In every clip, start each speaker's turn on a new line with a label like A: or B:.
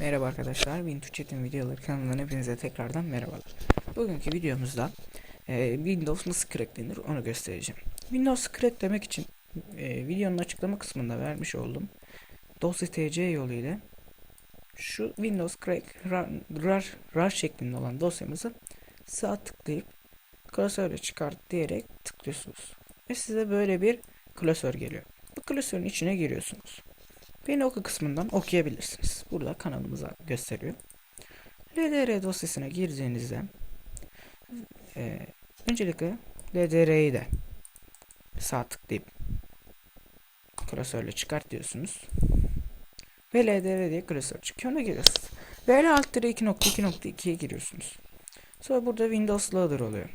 A: Merhaba arkadaşlar, Windows Chat'in videoları kanalından hepinize tekrardan merhabalar. Bugünkü videomuzda e, Windows nasıl cracklenir onu göstereceğim. Windows cracklemek için e, videonun açıklama kısmında vermiş olduğum dosya tc yolu ile şu Windows crack run, rar, rar şeklinde olan dosyamızı sağ tıklayıp klasörle çıkart diyerek tıklıyorsunuz. Ve size böyle bir klasör geliyor. Bu klasörün içine giriyorsunuz. Beni oku kısmından okuyabilirsiniz. Burada kanalımıza gösteriyor. LDR dosyasına girdiğinizde e, öncelikle LDR'yi de sağ tıklayıp klasörle çıkart diyorsunuz. Ve LDR diye klasör çıkıyor. Ona giriyorsunuz. Ve L alt 2.2.2'ye giriyorsunuz. Sonra burada Windows Loader oluyor.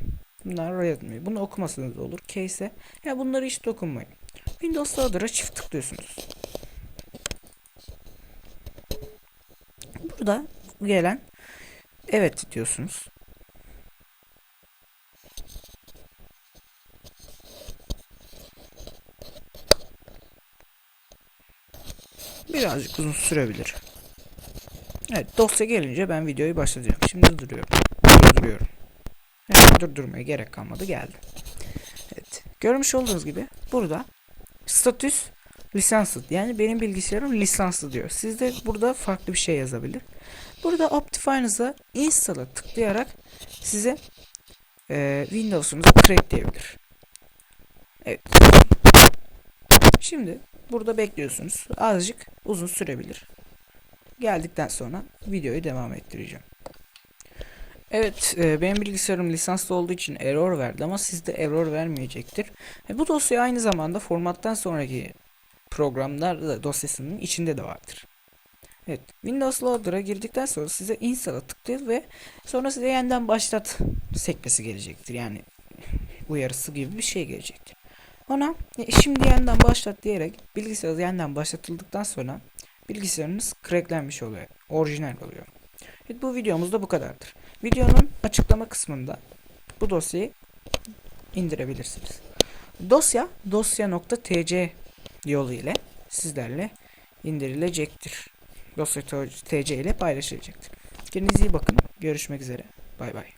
A: Bunlar Redmi. Bunu okumasanız da olur. Case ya bunları hiç dokunmayın. Windows Loader'a çift tıklıyorsunuz. Burada gelen evet diyorsunuz. Birazcık uzun sürebilir. Evet dosya gelince ben videoyu başlatacağım. Şimdi duruyorum. Durduruyorum. Evet, durdurmaya gerek kalmadı geldi. Evet. Görmüş olduğunuz gibi burada statüs lisanslı. Yani benim bilgisayarım lisanslı diyor. Sizde burada farklı bir şey yazabilir. Burada Optifine'ıza install'a tıklayarak size e, Windows'unuzu crackleyebilir. Evet. Şimdi burada bekliyorsunuz. Azıcık uzun sürebilir. Geldikten sonra videoyu devam ettireceğim. Evet, e, benim bilgisayarım lisanslı olduğu için error verdi ama sizde error vermeyecektir. E, bu dosya aynı zamanda formattan sonraki programlar dosyasının içinde de vardır. Evet, Windows Loader'a girdikten sonra size install'a tıklayın ve sonra size yeniden başlat sekmesi gelecektir. Yani uyarısı gibi bir şey gelecektir. Ona e, şimdi yeniden başlat diyerek bilgisayar yeniden başlatıldıktan sonra bilgisayarınız cracklenmiş oluyor. Orijinal oluyor. Evet, bu videomuz da bu kadardır. Videonun açıklama kısmında bu dosyayı indirebilirsiniz. Dosya dosya.tc yolu ile sizlerle indirilecektir. Dosya TC ile paylaşılacaktır. Kendinize iyi bakın. Görüşmek üzere. Bay bay.